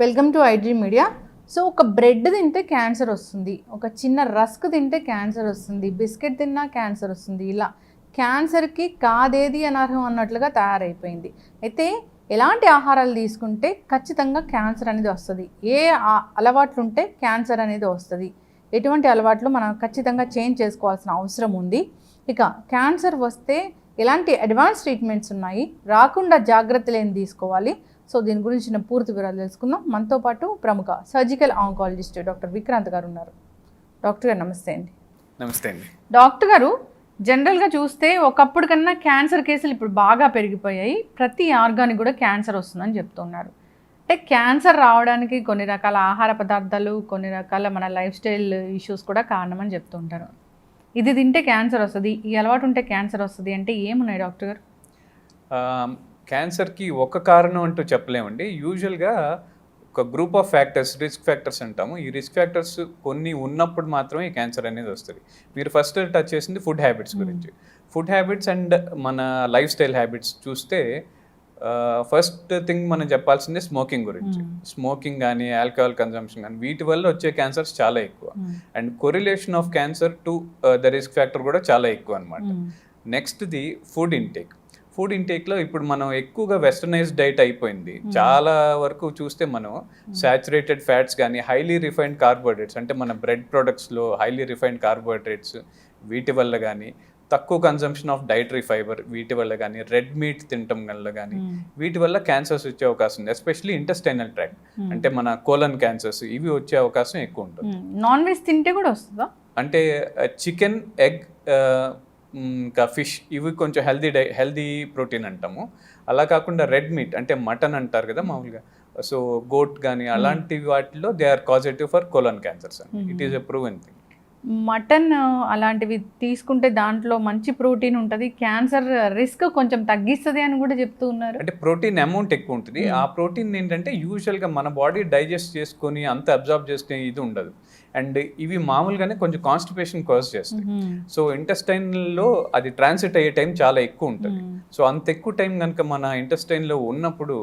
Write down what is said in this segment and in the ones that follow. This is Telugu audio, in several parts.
Welcome to iDream media. So ఒక బ్రెడ్ తింటే క్యాన్సర్ వస్తుంది. ఒక చిన్న రస్క్ తింటే క్యాన్సర్ వస్తుంది. బిస్కెట్ తిన్నా క్యాన్సర్ వస్తుంది. ఇలా క్యాన్సర్కి కాదేది అనర్హం అన్నట్లుగా తయారైపోయింది. అయితే ఎలాంటి ఆహారాలు తీసుకుంటే ఖచ్చితంగా క్యాన్సర్ అనేది వస్తుంది? ఏ అలవాట్లు ఉంటే క్యాన్సర్ అనేది వస్తుంది? ఎటువంటి అలవాట్లు మనం ఖచ్చితంగా చేంజ్ చేసుకోవాల్సిన అవసరం ఉంది. ఇక క్యాన్సర్ వస్తే ఎలాంటి అడ్వాన్స్ ట్రీట్మెంట్స్ ఉన్నాయి? రాకుండా జాగ్రత్తలు ఏం తీసుకోవాలి. సో దీని గురించిన పూర్తి వివరాలు తెలుసుకుందాం. మనతో పాటు ప్రముఖ సర్జికల్ ఆంకాలజిస్ట్ డాక్టర్ విక్రాంత్ గారు ఉన్నారు. డాక్టర్ గారు నమస్తే అండి. నమస్తే అండి. డాక్టర్ గారు జనరల్గా చూస్తే ఒకప్పుడు కన్నా క్యాన్సర్ కేసులు ఇప్పుడు బాగా పెరిగిపోయాయి. ప్రతి ఆర్గానికి కూడా క్యాన్సర్ వస్తుందని చెప్తున్నారు. అంటే క్యాన్సర్ రావడానికి కొన్ని రకాల ఆహార పదార్థాలు కొన్ని రకాల మన లైఫ్ స్టైల్ ఇష్యూస్ కూడా కారణమని చెప్తుంటారు. ఇది తింటే క్యాన్సర్ వస్తుంది ఈ అలవాటు ఉంటే క్యాన్సర్ వస్తుంది అంటే ఏమున్నాయి డాక్టర్ గారు? క్యాన్సర్కి ఒక కారణం అంటూ చెప్పలేమండి. యూజువల్గా ఒక group of factors risk factors అంటాము. ఈ రిస్క్ ఫ్యాక్టర్స్ కొన్ని ఉన్నప్పుడు మాత్రమే క్యాన్సర్ అనేది వస్తుంది. మీరు ఫస్ట్ టచ్ చేసింది ఫుడ్ హ్యాబిట్స్ గురించి. ఫుడ్ హ్యాబిట్స్ అండ్ మన లైఫ్ స్టైల్ హ్యాబిట్స్ చూస్తే ఫస్ట్ థింగ్ మనం చెప్పాల్సింది స్మోకింగ్ గురించి. స్మోకింగ్ కానీ ఆల్కహాల్ కన్జంప్షన్ కానీ వీటి వల్ల వచ్చే క్యాన్సర్స్ చాలా ఎక్కువ. And correlation of cancer to the risk factor కూడా చాలా ఎక్కువ అనమాట నెక్స్ట్ది ఫుడ్ ఇంటేక్. ఫుడ్ ఇంటేక్లో ఇప్పుడు మనం ఎక్కువగా వెస్టర్నైజ్ డైట్ అయిపోయింది. చాలా వరకు చూస్తే మనం సాచురేటెడ్ ఫ్యాట్స్ కానీ హైలీ రిఫైన్డ్ కార్బోహైడ్రేట్స్ అంటే మన బ్రెడ్ ప్రొడక్ట్స్లో హైలీ రిఫైన్డ్ కార్బోహైడ్రేట్స్ వీటి వల్ల కానీ తక్కువ కన్సంప్షన్ ఆఫ్ డైటరీ ఫైబర్ వీటి వల్ల కానీ రెడ్ మీట్ తినటం వల్ల కానీ వీటి వల్ల క్యాన్సర్స్ వచ్చే అవకాశం ఉంది. ఎస్పెషల్లీ ఇంటెస్టైనల్ ట్రాక్ అంటే మన కోలన్ క్యాన్సర్స్ ఇవి వచ్చే అవకాశం ఎక్కువ ఉంటుంది. నాన్ వెజ్ తింటే కూడా వస్తుందా? అంటే చికెన్ ఎగ్ ఇంకా ఫిష్ ఇవి కొంచెం హెల్దీ డై హెల్దీ ప్రోటీన్ అంటాము. అలా కాకుండా రెడ్ మీట్ అంటే మటన్ అంటారు కదా మామూలుగా. సో గోట్ కానీ అలాంటి వాటిలో they are causative for colon cancers అండి it is a proven thing. Mutton అలాంటివి తీసుకుంటే దాంట్లో మంచి ప్రోటీన్ ఉంటుంది. క్యాన్సర్ రిస్క్ కొంచెం తగ్గిస్తుంది అని కూడా చెప్తూ ఉన్నారు. అంటే ప్రోటీన్ అమౌంట్ ఎక్కువ ఉంటుంది. ఆ ప్రోటీన్ ఏంటంటే యూజువల్గా మన బాడీ డైజెస్ట్ చేసుకొని అంత అబ్జార్బ్ చేసుకునే ఇది ఉండదు. అండ్ ఇవి మామూలుగానే కొంచెం కాన్స్టిపేషన్ కాజ్ చేస్తాయి. సో ఇంటెస్టైన్లో అది ట్రాన్సిట్ అయ్యే టైం చాలా ఎక్కువ ఉంటుంది. సో అంత ఎక్కువ టైం కనుక మన ఇంటెస్టైన్లో ఉన్నప్పుడు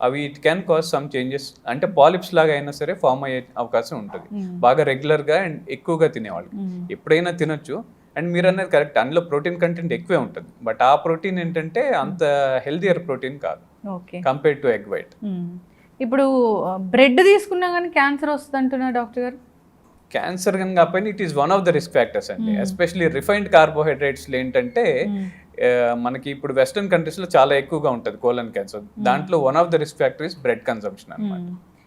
అవి it can cause some changes అంటే పాలిప్స్ లాగా అయినా సరే ఫామ్ అయ్యే అవకాశం ఉంటుంది. బాగా రెగ్యులర్గా అండ్ ఎక్కువగా తినేవాళ్ళు. ఎప్పుడైనా తినొచ్చు. అండ్ మీరు అన్నది కరెక్ట్ అందులో ప్రోటీన్ కంటెంట్ ఎక్కువే ఉంటుంది. బట్ ఆ ప్రోటీన్ ఏంటంటే అంత హెల్దియర్ ప్రోటీన్ కాదు. Okay. Compared to egg white ఇప్పుడు బ్రెడ్ తీసుకున్నా కానీ క్యాన్సర్ వస్తుంది అంటున్నారు డాక్టర్ గారు. క్యాన్సర్ కనుక కాకపోయినా it is one of the risk factors అండి. ఎస్పెషలీ రిఫైన్డ్ కార్బోహైడ్రేట్స్లో ఏంటంటే ఆ, మనకి ఇప్పుడు వెస్టర్న్ కంట్రీస్లో చాలా ఎక్కువగా ఉంటుంది కోలన్ క్యాన్సర్. దాంట్లో one of the risk factor is bread consumption అనమాట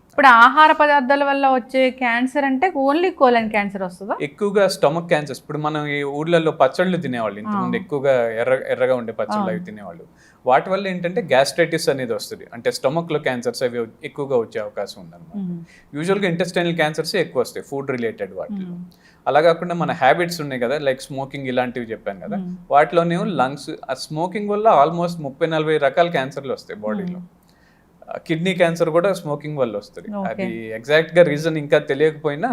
ఇప్పుడు ఆహార పదార్థాల వల్ల వచ్చే క్యాన్సర్ అంటే ఓన్లీ కోలన్ క్యాన్సర్ వస్తుందా? ఎక్కువగా స్టమక్ క్యాన్సర్స్. ఇప్పుడు మనం ఈ ఊర్లలో పచ్చళ్ళు తినేవాళ్ళు ఇంతకుముందు ఎక్కువగా ఎర్ర ఎర్రగా ఉండే పచ్చళ్ళు అవి తినేవాళ్ళు. వాటి వల్ల ఏంటంటే గ్యాస్ట్రైటిస్ అనేది వస్తుంది. అంటే stomach లో క్యాన్సర్స్ అవి ఎక్కువగా వచ్చే అవకాశం ఉందన్నమాట. యూజువల్గా ఇంటెస్టైనల్ క్యాన్సర్స్ ఎక్కువ వస్తాయి ఫుడ్ రిలేటెడ్ వాటిలో. అలా కాకుండా మన హ్యాబిట్స్ ఉన్నాయి కదా లైక్ స్మోకింగ్ ఇలాంటివి చెప్పాను కదా వాటిలోనేమో లంగ్స్ ఆ స్మోకింగ్ వల్ల ఆల్మోస్ట్ ముప్పై నలభై రకాల క్యాన్సర్లు వస్తాయి బాడీలో కిడ్నీ క్యాన్సర్ కూడా స్మోకింగ్ వల్ల వస్తుంది. అది ఎగ్జాక్ట్గా రీజన్ ఇంకా తెలియకపోయినా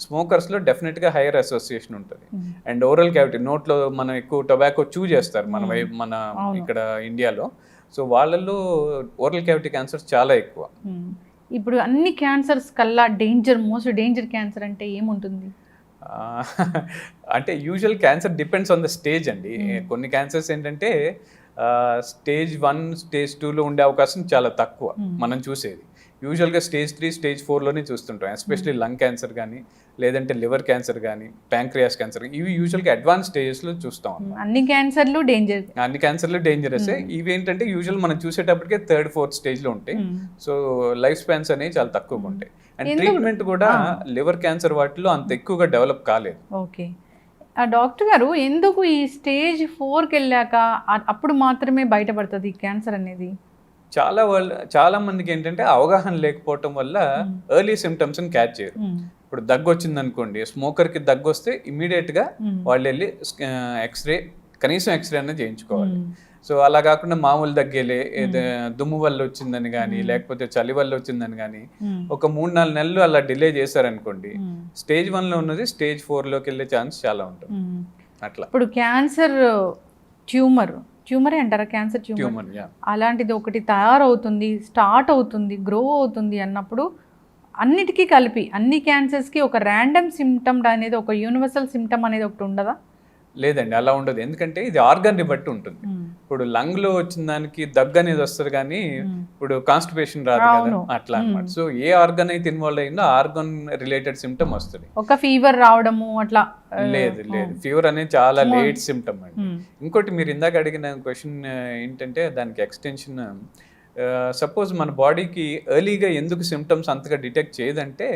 స్మోకర్స్లో డెఫినెట్గా హైయర్ అసోసియేషన్ ఉంటుంది. అండ్ ఓరల్ క్యావిటీ నోట్లో మనం ఎక్కువ టొబాకో చూ చేస్తారు మన మన ఇక్కడ ఇండియాలో. సో వాళ్ళల్లో ఓరల్ క్యావిటీ క్యాన్సర్స్ చాలా ఎక్కువ. ఇప్పుడు అన్ని క్యాన్సర్స్ కల్లా డేంజర్ మోస్ట్ డేంజర్ క్యాన్సర్ అంటే ఏముంటుంది? అంటే usual cancer depends on the stage అండి. కొన్ని క్యాన్సర్స్ ఏంటంటే స్టేజ్ వన్ స్టేజ్ టూలో ఉండే అవకాశం చాలా తక్కువ మనం చూసేది. యూజువల్గా స్టేజ్ త్రీ స్టేజ్ ఫోర్లోనే చూస్తుంటాం. ఎస్పెషలీ లంగ్ క్యాన్సర్ కానీ లేదంటే లివర్ క్యాన్సర్ కానీ ప్యాంక్రియాస్ క్యాన్సర్ ఇవి యూజువల్గా అడ్వాన్స్ స్టేజెస్లో చూస్తాం అన్నమాట. అన్ని క్యాన్సర్లు డేంజర్ అన్ని క్యాన్సర్లు డేంజరస్ ఇవి ఏంటంటే యూజువల్ మనం చూసేటప్పటికే థర్డ్ ఫోర్త్ స్టేజ్లో ఉంటాయి. సో లైఫ్ స్పాన్స్ అనేవి చాలా తక్కువగా ఉంటాయి. అండ్ ట్రీట్మెంట్ కూడా లివర్ క్యాన్సర్ వాటిలో అంత ఎక్కువగా డెవలప్ కాలేదు. ఓకే డాక్టర్ గారు ఎందుకు ఈ స్టేజ్ ఫోర్కి వెళ్ళాక ఆ- అప్పుడు మాత్రమే బయటపడుతుంది ఈ క్యాన్సర్ అనేది చాలా వాళ్ళు చాలా మందికి ఏంటంటే అవగాహన లేకపోవటం వల్ల ఎర్లీ సిమ్టమ్స్ క్యాచ్ చేయరు. ఇప్పుడు దగ్గు వచ్చింది అనుకోండి స్మోకర్కి దగ్గు వస్తే ఇమీడియట్గా మ్మ్. వాళ్ళు వెళ్ళి ఎక్స్రే కనీసం ఎక్స్రే అనేది చేయించుకోవాలి. సో అలా కాకుండా మామూలు దగ్గేలే దుమ్ము వల్ల వచ్చిందని కానీ లేకపోతే చలి వల్ల వచ్చిందని కానీ. ఒక మూడు నాలుగు నెలలు అలా డిలే చేశారనుకోండి. స్టేజ్ వన్లో ఉన్నది స్టేజ్ ఫోర్లోకి వెళ్ళే ఛాన్స్ చాలా ఉంటుంది. అట్లా. ఇప్పుడు క్యాన్సర్ ట్యూమర్ ట్యూమరే అంటారా? Cancer tumour? అలాంటిది ఒకటి తయారవుతుంది స్టార్ట్ అవుతుంది గ్రో అవుతుంది అన్నప్పుడు అన్నిటికీ కలిపి అన్ని క్యాన్సర్స్కి ఒక ర్యాండమ్ సిమ్టమ్ అనేది ఒక యూనివర్సల్ సిమ్టమ్ అనేది ఒకటి ఉండదా? లేదండి అలా ఉండదు. ఎందుకంటే ఇది ఆర్గాన్ని బట్టి ఉంటుంది. ఇప్పుడు లంగ్లో వచ్చిన దానికి దగ్గు అనేది వస్తుంది కానీ ఇప్పుడు కాన్స్టిపేషన్ రాదు కదా. అట్లా అన్నమాట. సో ఏ ఆర్గన్ అయితే ఇన్వాల్వ్ అయిందో ఆర్గన్ రిలేటెడ్ సిమ్టమ్ వస్తుంది. ఒక ఫీవర్ రావడము అట్లా లేదు లేదు. ఫీవర్ అనేది చాలా. లేట్ సిమ్టమ్ అండి. ఇంకోటి మీరు ఇందాక అడిగిన క్వశ్చన్ ఏంటంటే దానికి ఎక్స్టెన్షన్ సపోజ్ మన బాడీకి ఎర్లీగా ఎందుకు సిమ్టమ్స్ అంతగా డిటెక్ట్ చేయదంటే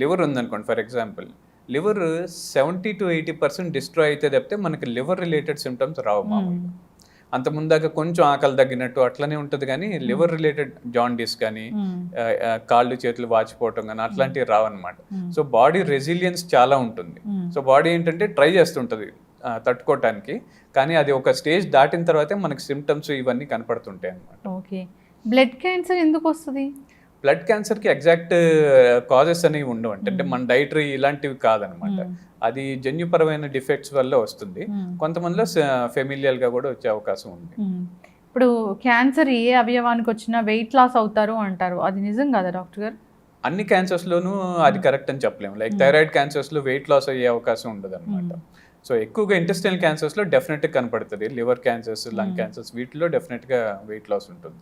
లివర్ ఉందనుకోండి for example. Liver seventy to eighty percent destroy అయితే తప్పితే మనకి లివర్ రిలేటెడ్ సిమ్టమ్స్ రావు మామూలుగా. అంత ముందాక కొంచెం ఆకలి తగ్గినట్టు అట్లనే ఉంటుంది కానీ లివర్ రిలేటెడ్ జాండీస్ కానీ కాళ్ళు చేతులు వాచిపోవటం కానీ అట్లాంటివి రావన్నమాట. సో బాడీ రెసిలియన్స్ చాలా ఉంటుంది. సో బాడీ ఏంటంటే ట్రై చేస్తుంటుంది తట్టుకోవటానికి కానీ అది ఒక స్టేజ్ దాటిన తర్వాతే మనకి సిమ్టమ్స్ ఇవన్నీ కనపడుతుంటాయి అన్నమాట ఓకే. బ్లడ్ క్యాన్సర్ ఎందుకు వస్తుంది? బ్లడ్ క్యాన్సర్కి ఎగ్జాక్ట్ కాజెస్ అనేవి ఉండవు అంటే మన డైటరీ ఇలాంటివి కాదనమాట. అది జన్యుపరమైన డిఫెక్ట్స్ వల్ల వస్తుంది. కొంతమందిలో ఫెమిలియల్గా కూడా వచ్చే అవకాశం ఉంది. ఇప్పుడు క్యాన్సర్ ఏ అవయవానికి వచ్చినా వెయిట్ లాస్ అవుతారు అంటారు. అది నిజం కదా డాక్టర్ గారు? అన్ని క్యాన్సర్స్ లోనూ అది కరెక్ట్ అని చెప్పలేము లైక్ థైరాయిడ్ క్యాన్సర్స్లో వెయిట్ లాస్ అయ్యే అవకాశం ఉండదు అనమాట సో ఎక్కువగా ఇంటెస్టైనల్ క్యాన్సర్స్లో డెఫినెట్గా కనపడుతుంది. Liver cancers lung. క్యాన్సర్స్ వీటిలో డెఫినెట్గా వెయిట్ లాస్ ఉంటుంది.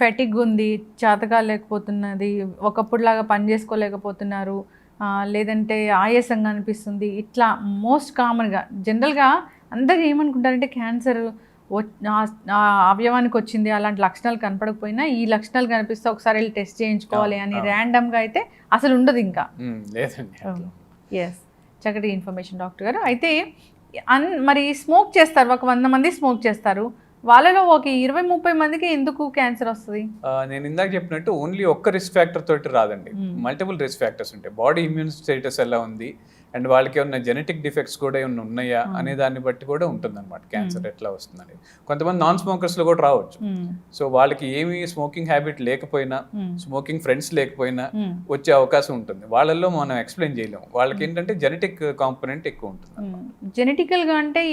ఫెటిక్ ఉంది చేతగా లేకపోతున్నది ఒకప్పుడులాగా పని చేసుకోలేకపోతున్నారు లేదంటే ఆయాసంగా అనిపిస్తుంది. ఇట్లా మోస్ట్ కామన్గా జనరల్గా అందరూ ఏమనుకుంటారంటే క్యాన్సర్ అవయవానికి వచ్చింది అలాంటి లక్షణాలు కనపడకపోయినా ఈ లక్షణాలు కనిపిస్తే ఒకసారి వెళ్ళి టెస్ట్ చేయించుకోవాలి అని. ర్యాండమ్గా అయితే అసలు ఉండదు ఇంకా. ఎస్ చక్కటి ఇన్ఫర్మేషన్ డాక్టర్ గారు. అయితే అన్ మరి స్మోక్ చేస్తారు ఒక వంద మంది స్మోక్ చేస్తారు. వాళ్ళలో ఒక ఇరవై ముప్పై మందికి ఎందుకు క్యాన్సర్ వస్తుంది నేను ఇందాక చెప్పినట్టు ఓన్లీ ఒక్క రిస్క్ ఫ్యాక్టర్ తోటి రాదండి Hmm. మల్టిపుల్ రిస్క్ ఫ్యాక్టర్స్ ఉంటాయి బాడీ ఇమ్యూన్ స్టేటస్ ఎలా ఉంది అండ్ వాళ్ళకి ఏమన్నా జెనెటిక్ డిఫెక్ట్స్ కూడా ఏమన్నా ఉన్నాయా Hmm. అనే దాన్ని బట్టి కూడా ఉంటుంది అనమాట క్యాన్సర్ ఎట్లా వస్తుందని కొంతమంది నాన్ స్మోకర్స్లో కూడా రావచ్చు. సో వాళ్ళకి ఏమి స్మోకింగ్ హ్యాబిట్ లేకపోయినా. స్మోకింగ్ ఫ్రెండ్స్ లేకపోయినా. వచ్చే అవకాశం ఉంటుంది వాళ్ళల్లో మనం ఎక్స్ప్లెయిన్ చేయలేము వాళ్ళకి ఏంటంటే జెనెటిక్ కాంపోనెంట్ ఎక్కువ ఉంటుంది మ్మ్. జెనెటికల్గా అంటే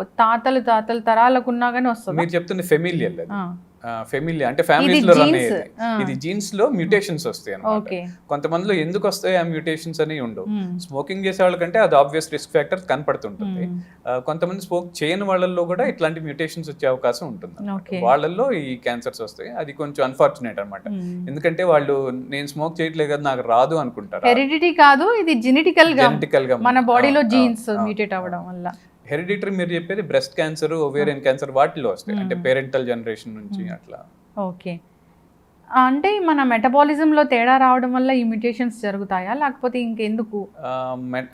తాతలు తాతలు తరాలకు ఉన్నా కానీ వస్తుంది? మీరు చెప్తుంది ఫెమిలియల్ అది. ఫెమిలియా అంటే ఫ్యామిలీస్లో రన్. అయ్యేది. ఇది జీన్స్లో మ్యూటేషన్స్ వస్తాయి అన్నమాట. ఓకే. కొంతమందిలో ఎందుకు వస్తాయి ఆ మ్యూటేషన్స్ అనేవి ఉండవు. స్మోకింగ్ చేసే వాళ్ళకంటే అది ఆబ్వియస్ రిస్క్ ఫ్యాక్టర్ కనపడుతుంటుంది. కొంతమంది స్మోక్ చేయని వాళ్ళల్లో కూడా ఇట్లాంటి మ్యూటేషన్స్ వచ్చే అవకాశం ఉంటుంది. వాళ్ళల్లో ఈ క్యాన్సర్స్ వస్తాయి. అది కొంచెం అన్ఫార్చునేట్ అన్నమాట. మ్మ్. ఎందుకంటే వాళ్ళు నేను స్మోక్ చేయట్లేదు కదా నాకు రాదు అనుకుంటారు? హెరిడిటీ కాదు ఇది జెనెటికల్గా మన బాడీలో జీన్స్ మ్యూటేట్ అవ్వడం వల్ల. హెరిడిటరీ మీరు చెప్పేది బ్రెస్ట్ క్యాన్సర్ ఓవేరియన్ క్యాన్సర్ వాటిలో వస్తాయి. అంటే. పేరెంటల్ జనరేషన్ నుంచి. అట్లా. ఓకే. అంటే మన మెటబాలిజంలో తేడా రావడం వల్ల ఈ మ్యూటేషన్స్ జరుగుతాయా? లేకపోతే ఇంకెందుకు?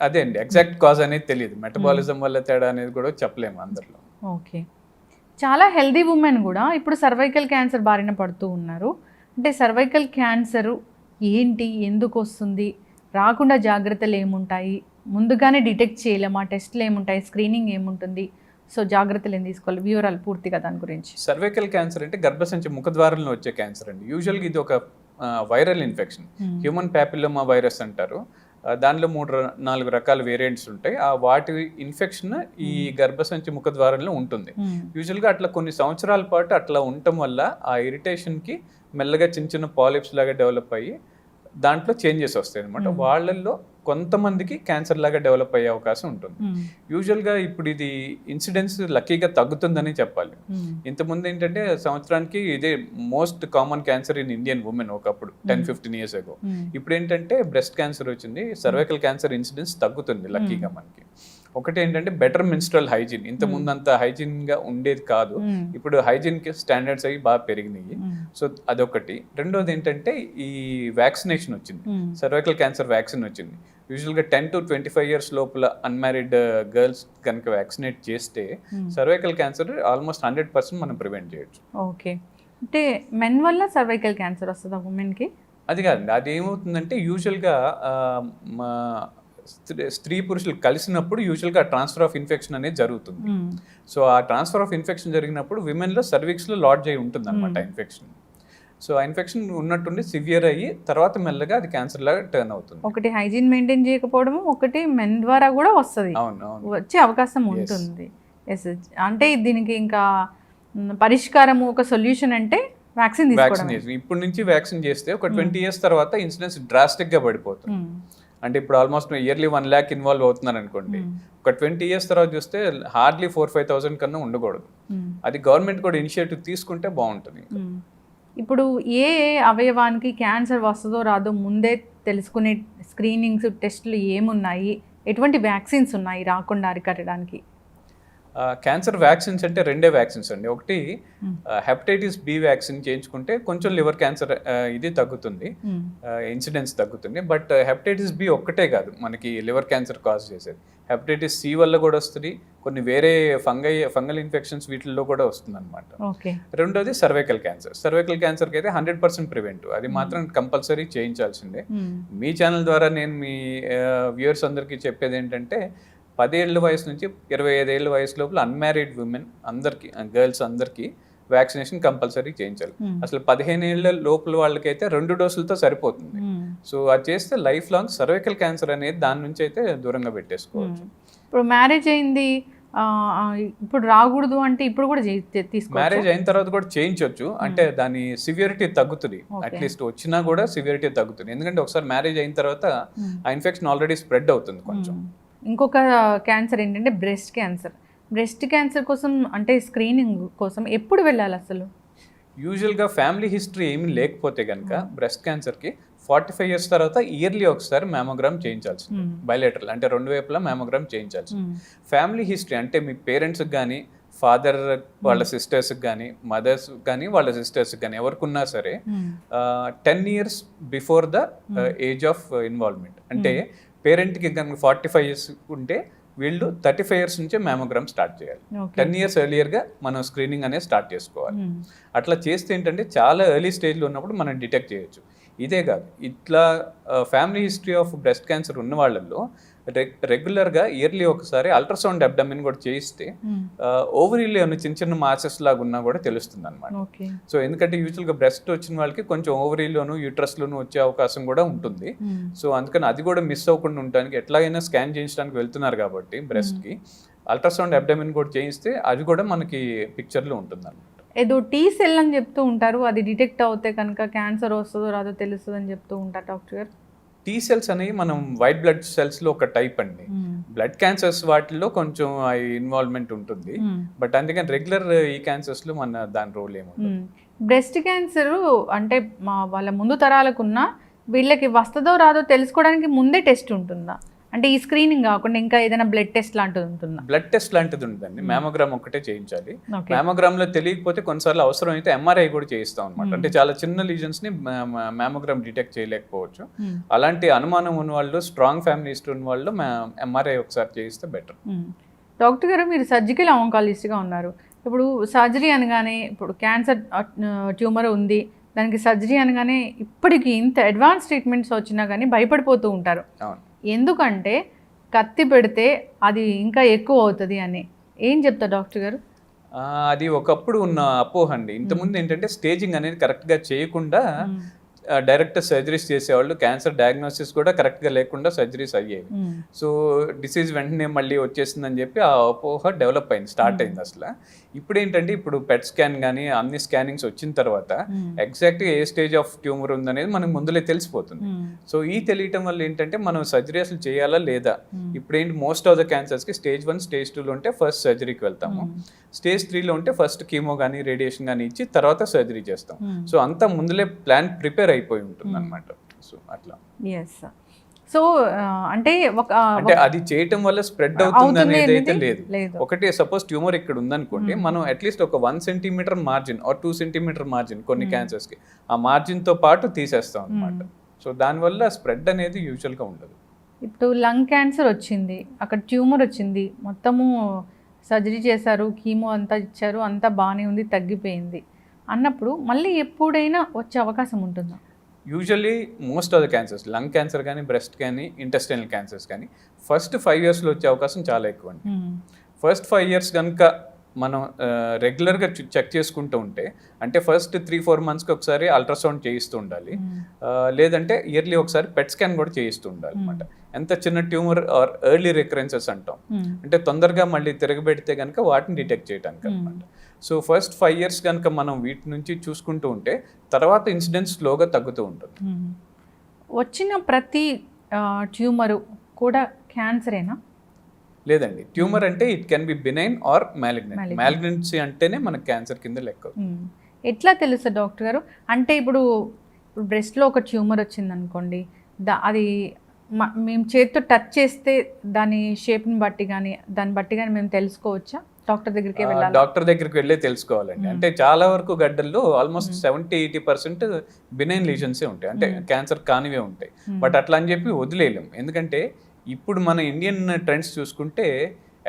అదే అండి. ఎగ్జాక్ట్ కాజ్ అనేది తెలియదు. మెటబాలిజం వల్ల తేడా అనేది కూడా చెప్పలేము అందరిలో. ఓకే. చాలా హెల్దీ ఉమెన్ కూడా ఇప్పుడు సర్వైకల్ క్యాన్సర్ బారిన పడుతూ ఉన్నారు. అంటే సర్వైకల్ క్యాన్సర్ ఏంటి? ఎందుకు వస్తుంది? రాకుండా జాగ్రత్తలు ఏముంటాయి? ముందుగానే డిటెక్ట్ చేయలేమా. టెస్ట్లు ఏముంటాయి? స్క్రీనింగ్ ఏముంటుంది? సో జాగ్రత్తలు ఏం తీసుకోవాలి? వివరాలు పూర్తిగా దాని గురించి. సర్వైకల్ క్యాన్సర్ అంటే గర్భసంచి ముఖద్వారంలో వచ్చే క్యాన్సర్ అండి. యూజువల్గా ఇది ఒక viral infection. Human papilloma virus అంటారు. ఆ, దానిలో మూడు నాలుగు రకాల వేరియంట్స్ ఉంటాయి. ఆ వాటి ఇన్ఫెక్షన్ ఈ గర్భసంచి ముఖద్వారంలో ఉంటుంది. మ్మ్. యూజువల్గా అట్లా కొన్ని సంవత్సరాల పాటు అట్లా ఉండటం వల్ల ఆ ఇరిటేషన్కి మెల్లగా చిన్న చిన్న పాలిప్స్ లాగా డెవలప్ అయ్యి దాంట్లో చేంజెస్ వస్తాయి అనమాట. వాళ్ళల్లో కొంతమందికి క్యాన్సర్ లాగా డెవలప్ అయ్యే అవకాశం ఉంటుంది. యూజువల్గా ఇప్పుడు ఇది ఇన్సిడెన్స్ లక్కీగా తగ్గుతుందని చెప్పాలి. ఇంతకుముందు ఏంటంటే సంవత్సరానికి ఇదే most common cancer in Indian women ఒకప్పుడు ten fifteen years ago hmm. ఇప్పుడు ఏంటంటే బ్రెస్ట్ క్యాన్సర్ వచ్చింది సర్వైకల్ క్యాన్సర్ ఇన్సిడెన్స్ తగ్గుతుంది లక్కీగా మనకి ఒకటి ఏంటంటే బెటర్ మిన్స్ట్రల్ హైజీన్ ఇంత ముందు అంత హైజీన్గా ఉండేది కాదు. మ్మ్. ఇప్పుడు హైజీన్కి స్టాండర్డ్స్ అవి బాగా పెరిగినాయి. సో అదొకటి. రెండోది ఏంటంటే ఈ వ్యాక్సినేషన్ వచ్చింది. సర్వైకల్ క్యాన్సర్ వ్యాక్సిన్ వచ్చింది. యూజువల్గా ten to twenty five years లోపల అన్మ్యారీడ్ గర్ల్స్ కనుక వ్యాక్సినేట్ చేస్తే. Cervical cancer almost hundred percent మనం ప్రివెంట్ చేయొచ్చు. ఓకే అంటే మెన్ వల్ల సర్వైకల్ క్యాన్సర్ వస్తుందా ఉమెన్కి అది కాదండి. అది ఏమవుతుందంటే యూజువల్గా స్త్రీ స్త్రీ పురుషులు కలిసినప్పుడు యూజువల్గా ట్రాన్స్ఫర్ ఆఫ్ ఇన్ఫెక్షన్ అనేది జరుగుతుంది. సో ఆ ట్రాన్స్ఫర్ ఆఫ్ ఇన్ఫెక్షన్ జరిగినప్పుడు విమెన్లో సర్వీక్స్లో లాడ్జ్ అయి ఉంటుంది అనమాట Hmm. ఇన్ఫెక్షన్ సో ఆ ఇన్ఫెక్షన్ ఉన్నట్టుండి సివియర్ అయ్యి తర్వాత మెల్లగా అది క్యాన్సర్ లాగా టర్న్ అవుతుంది. ఒకటి హైజీన్ మెయింటైన్ చేయకపోవడము ఒకటి మెన్ ద్వారా కూడా వస్తుంది. వచ్చే అవకాశం. ఉంటుంది. ఎస్ అంటే దీనికి ఇంకా పరిష్కారము ఒక సొల్యూషన్ అంటే వ్యాక్సిన్ వ్యాక్సినేషన్ ఇప్పటి నుంచి వ్యాక్సిన్ చేస్తే ఒక ట్వంటీ ఇయర్స్ తర్వాత ఇన్సిడెన్స్ డ్రాస్టిక్గా పడిపోతుంది. మ్, అంటే ఇప్పుడు almost yearly one lakh involve అవుతున్నారు అనుకోండి. ఒక ట్వంటీ ఇయర్స్ తర్వాత చూస్తే హార్డ్లీ ఫోర్ ఫైవ్ థౌసండ్ కన్నా ఉండకూడదు. అది గవర్నమెంట్ కూడా ఇనిషియేటివ్ తీసుకుంటే బాగుంటుంది. ఇప్పుడు ఏ అవయవానికి క్యాన్సర్ వస్తుందో రాదో ముందే తెలుసుకునే స్క్రీనింగ్స్ టెస్టులు ఏమున్నాయి? ఎటువంటి వ్యాక్సిన్స్ ఉన్నాయి రాకుండా అరికట్టడానికి? క్యాన్సర్ వ్యాక్సిన్స్ అంటే రెండే వ్యాక్సిన్స్ అండి. ఒకటి హెపటైటిస్ బి వ్యాక్సిన్ చేయించుకుంటే కొంచెం లివర్ క్యాన్సర్ ఇది తగ్గుతుంది. ఇన్సిడెన్స్ తగ్గుతుంది. బట్ హెపటైటిస్ బి ఒక్కటే కాదు మనకి లివర్ క్యాన్సర్ కాజ్ చేసేది. హెపటైటిస్ సి వల్ల కూడా వస్తుంది. కొన్ని వేరే ఫంగై ఫంగల్ ఇన్ఫెక్షన్స్ వీటిల్లో కూడా వస్తుంది అనమాట రెండోది సర్వైకల్ క్యాన్సర్ సర్వైకల్ క్యాన్సర్కి అయితే హండ్రెడ్ పర్సెంట్ ప్రివెంట్ అది మాత్రం కంపల్సరీ చేయించాల్సిందే. మ్, మీ ఛానల్ ద్వారా నేను మీ వ్యూయర్స్ అందరికీ చెప్పేది ఏంటంటే పదేళ్ళ వయసు నుంచి ఇరవై ఐదేళ్ళ వయసు లోపల అన్మ్యారీడ్ ఉమెన్ అందరికీ గర్ల్స్ అందరికీ వ్యాక్సినేషన్ కంపల్సరీ చేయించాలి. మ్, అసలు పదిహేను ఏళ్ళ లోపల వాళ్ళకైతే రెండు డోసులతో సరిపోతుంది. మ్, సో అది చేస్తే లైఫ్ లాంగ్ సర్వైకల్ క్యాన్సర్ అనేది దాని నుంచి అయితే దూరంగా పెట్టేసుకోవచ్చు. మ్. ఇప్పుడు మ్యారేజ్ అయింది ఇప్పుడు రాకూడదు అంటే ఇప్పుడు కూడా తీసుకోవచ్చు? మ్యారేజ్ అయిన తర్వాత కూడా చేయించవచ్చు అంటే దాని సివియరిటీ తగ్గుతుంది. అట్లీస్ట్ వచ్చినా కూడా సివియరిటీ తగ్గుతుంది. ఎందుకంటే ఒకసారి మ్యారేజ్ అయిన తర్వాత ఆ ఇన్ఫెక్షన్ ఆల్రెడీ స్ప్రెడ్ అవుతుంది కొంచెం. ఇంకొక క్యాన్సర్ ఏంటంటే బ్రెస్ట్ క్యాన్సర్. బ్రెస్ట్ క్యాన్సర్ కోసం అంటే స్క్రీనింగ్ కోసం ఎప్పుడు వెళ్ళాలి అసలు? యూజువల్గా ఫ్యామిలీ హిస్టరీ ఏమీ లేకపోతే కనుక బ్రెస్ట్ క్యాన్సర్కి ఫార్టీ ఫైవ్ ఇయర్స్ తర్వాత ఇయర్లీ ఒకసారి మ్యామోగ్రామ్ చేయించాల్సింది మ్మ్. బయలేటరల్ అంటే రెండు వైపులా మ్యామోగ్రామ్ చేయించాల్సింది మ్మ్. ఫ్యామిలీ హిస్టరీ అంటే మీ పేరెంట్స్కి కానీ ఫాదర్ వాళ్ళ సిస్టర్స్కి కానీ మదర్స్ కానీ వాళ్ళ సిస్టర్స్కి కానీ ఎవరికున్నా సరే. Ten years before the age of involvement అంటే పేరెంట్కి కనుక ఫార్టీ ఫైవ్ ఇయర్స్ ఉంటే వీళ్ళు థర్టీ ఫైవ్ ఇయర్స్ నుంచే మ్యామోగ్రామ్ స్టార్ట్ చేయాలి. టెన్ ఇయర్స్ ఎర్లియర్గా మనం స్క్రీనింగ్ అనేది స్టార్ట్ చేసుకోవాలి. మ్మ్. అట్లా చేస్తే ఏంటంటే చాలా ఎర్లీ స్టేజ్లో ఉన్నప్పుడు మనం డిటెక్ట్ చేయొచ్చు. ఇదే కాదు ఇట్లా family history of breast cancer ఉన్న వాళ్ళల్లో రెగ్యులర్గా ఇయర్లీ ఒకసారి అల్ట్రాసౌండ్ అబ్డమిన్ కూడా చేయిస్తే. ఓవరీలో ఏమైనా చిన్న చిన్న మాసెస్ లాగా ఉన్నా కూడా తెలుస్తుంది అనమాట సో ఎందుకంటే యూజువల్గా బ్రెస్ట్ వచ్చిన వాళ్ళకి కొంచెం ఓవరీలోను యూట్రస్లోను వచ్చే అవకాశం కూడా ఉంటుంది. సో అందుకని అది కూడా మిస్ అవ్వకుండా ఉండడానికి ఎట్లాగైనా స్కాన్ చేయించడానికి వెళ్తున్నారు కాబట్టి బ్రెస్ట్కి అల్ట్రాసౌండ్ అబ్డమిన్ కూడా చేయిస్తే అది కూడా మనకి పిక్చర్లో ఉంటుంది అనమాట ఏదో టీ సెల్ అని చెప్తూ ఉంటారు. అది డిటెక్ట్ అవుతే కనుక క్యాన్సర్ వస్తుందో రాదో తెలుస్తుంది అని చెప్తూ ఉంటారు డాక్టర్ గారు. టీ సెల్స్ అనేవి మనం వైట్ బ్లడ్ సెల్స్లో ఒక టైప్ అండి. బ్లడ్ క్యాన్సర్స్ వాటిల్లో కొంచెం ఇన్వాల్వ్మెంట్ ఉంటుంది. బట్ అందుకని రెగ్యులర్ ఈ క్యాన్సర్స్లో మన దాని రోల్ ఏమో. బ్రెస్ట్ క్యాన్సర్ అంటే మా వాళ్ళ ముందు తరాలకున్న వీళ్ళకి వస్తుందో రాదో తెలుసుకోవడానికి ముందే టెస్ట్ ఉంటుందా అంటే ఈ స్క్రీనింగ్ కాకుండా ఇంకా ఏదైనా బ్లడ్ టెస్ట్ లాంటిది ఉంటుందా? బ్లడ్ టెస్ట్ లాంటిది ఉంటుందండి. మ్యామోగ్రామ్ ఒక్కటే చేయించాలి. ఓకే మ్యామోగ్రామ్లో తెలియకపోతే కొన్నిసార్లు అవసరం అయితే ఎంఆర్ఐ కూడా చేయిస్తాం అనమాట Hmm. అంటే చాలా చిన్న లీజన్స్ని మ్యామోగ్రామ్ డిటెక్ట్ చేయలేకపోవచ్చు. మ్మ్. అలాంటి అనుమానం ఉన్న వాళ్ళు స్ట్రాంగ్ ఫ్యామిలీ హిస్టరీ ఉన్న వాళ్ళు ఎంఆర్ఐ ఒకసారి చేయిస్తే బెటర్. డాక్టర్ గారు మీరు సర్జికల్ ఆంకాలజిస్ట్గా ఉన్నారు. ఇప్పుడు సర్జరీ అనగానే ఇప్పుడు క్యాన్సర్ ట్యూమర్ ఉంది. దానికి సర్జరీ అనగానే ఇప్పటికీ ఇంత అడ్వాన్స్ ట్రీట్మెంట్స్ వచ్చినా కానీ భయపడిపోతూ ఉంటారు. అవును. ఎందుకంటే కత్తి పెడితే అది ఇంకా ఎక్కువ అవుతుంది అని. ఏం చెప్తారు డాక్టర్ గారు? అది ఒకప్పుడు ఉన్న అపోహ అండి. ఇంతకుముందు ఏంటంటే స్టేజింగ్ అనేది కరెక్ట్గా చేయకుండా. డైరెక్ట్ సర్జరీస్ చేసేవాళ్ళు. క్యాన్సర్ డయాగ్నోసిస్ కూడా కరెక్ట్గా లేకుండా సర్జరీస్ అయ్యేవి. సో డిసీజ్ వెంటనే మళ్ళీ వచ్చేసిందని చెప్పి ఆ అపోహ డెవలప్ అయింది స్టార్ట్ అయింది అసలు. ఇప్పుడు ఏంటంటే ఇప్పుడు పెట్ స్కాన్ కానీ అన్ని స్కానింగ్స్ వచ్చిన తర్వాత. ఎగ్జాక్ట్గా ఏ స్టేజ్ ఆఫ్ ట్యూమర్ ఉందనేది మనకు ముందులే తెలిసిపోతుంది. సో ఈ తెలియటం వల్ల ఏంటంటే మనం సర్జరీ అసలు చేయాలా లేదా. ఇప్పుడు ఏంటి మోస్ట్ ఆఫ్ ద క్యాన్సర్స్కి స్టేజ్ వన్ స్టేజ్ టూలో ఉంటే ఫస్ట్ సర్జరీకి వెళ్తాము. స్టేజ్ త్రీలో ఉంటే ఫస్ట్ కీమో కానీ రేడియేషన్ కానీ ఇచ్చి తర్వాత సర్జరీ చేస్తాం. సో అంతా ముందులే ప్లాన్ ప్రిపేర్ అయిపోయి ఉంటుంది అనమాట సో అట్లా ఎస్ సో అంటే ఒక అంటే అది చేయటం వల్ల స్ప్రెడ్ అవుతుంది అనేది అయితే లేదు. ఒకటి సపోజ్ ట్యూమర్ ఇక్కడ ఉందనుకోండి మనం అట్లీస్ట్ ఒక one centimetre margin or two centimetre margin కొన్ని క్యాన్సర్స్కి ఆ మార్జిన్తో పాటు తీసేస్తాం అనమాట సో దానివల్ల స్ప్రెడ్ అనేది యూజువల్గా ఉండదు. ఇప్పుడు లంగ్ క్యాన్సర్ వచ్చింది అక్కడ ట్యూమర్ వచ్చింది మొత్తము సర్జరీ చేశారు కీమో అంతా ఇచ్చారు అంతా బాగానే ఉంది తగ్గిపోయింది అన్నప్పుడు మళ్ళీ ఎప్పుడైనా వచ్చే అవకాశం ఉంటుందా? Usually most of the cancers lung cancer కానీ బ్రెస్ట్ కానీ ఇంటెస్టైనల్ క్యాన్సర్స్ కానీ ఫస్ట్ ఫైవ్ ఇయర్స్లో వచ్చే అవకాశం చాలా ఎక్కువ అండి. ఫస్ట్ ఫైవ్ ఇయర్స్ కనుక మనం రెగ్యులర్గా చెక్ చేసుకుంటూ ఉంటే అంటే ఫస్ట్ త్రీ ఫోర్ మంత్స్కి ఒకసారి అల్ట్రాసౌండ్ చేయిస్తూ ఉండాలి. లేదంటే ఇయర్లీ ఒకసారి పెట్ స్కాన్ కూడా చేయిస్తూ ఉండాలి అనమాట ఎంత చిన్న ట్యూమర్ ఆర్ ఎర్లీ రికరెన్సెస్ అంటాం. అంటే తొందరగా మళ్ళీ తిరగబెడితే కనుక వాటిని డిటెక్ట్ చేయడానికి అనమాట సో ఫస్ట్ ఫైవ్ ఇయర్స్ కనుక మనం వీటి నుంచి చూసుకుంటూ ఉంటే తర్వాత ఇన్సిడెంట్స్ స్లోగా తగ్గుతూ ఉంటుంది. వచ్చిన ప్రతి ట్యూమరు కూడా క్యాన్సరేనా? లేదండి. ట్యూమర్ అంటే it can be benign or malignant. Malignancy అంటేనే మనకు క్యాన్సర్ కింద లెక్క. ఎట్లా తెలుస్తుంది డాక్టర్ గారు? అంటే ఇప్పుడు బ్రెస్ట్లో ఒక ట్యూమర్ వచ్చింది అనుకోండి దా అది మేము చేతితో టచ్ చేస్తే దాని షేప్ని బట్టి కానీ దాన్ని బట్టి కానీ మేము తెలుసుకోవచ్చా? డాక్టర్ దగ్గరికి వెళ్ళాలి డాక్టర్ దగ్గరికి వెళ్ళే తెలుసుకోవాలండి. అంటే చాలా వరకు గడ్డల్లో almost. Seventy eighty percent benign లీజన్సే ఉంటాయి అంటే. క్యాన్సర్ కానివే ఉంటాయి బట్ అట్లా అని చెప్పి వదిలేయలేం ఎందుకంటే ఇప్పుడు మన ఇండియన్ ట్రెండ్స్ చూసుకుంటే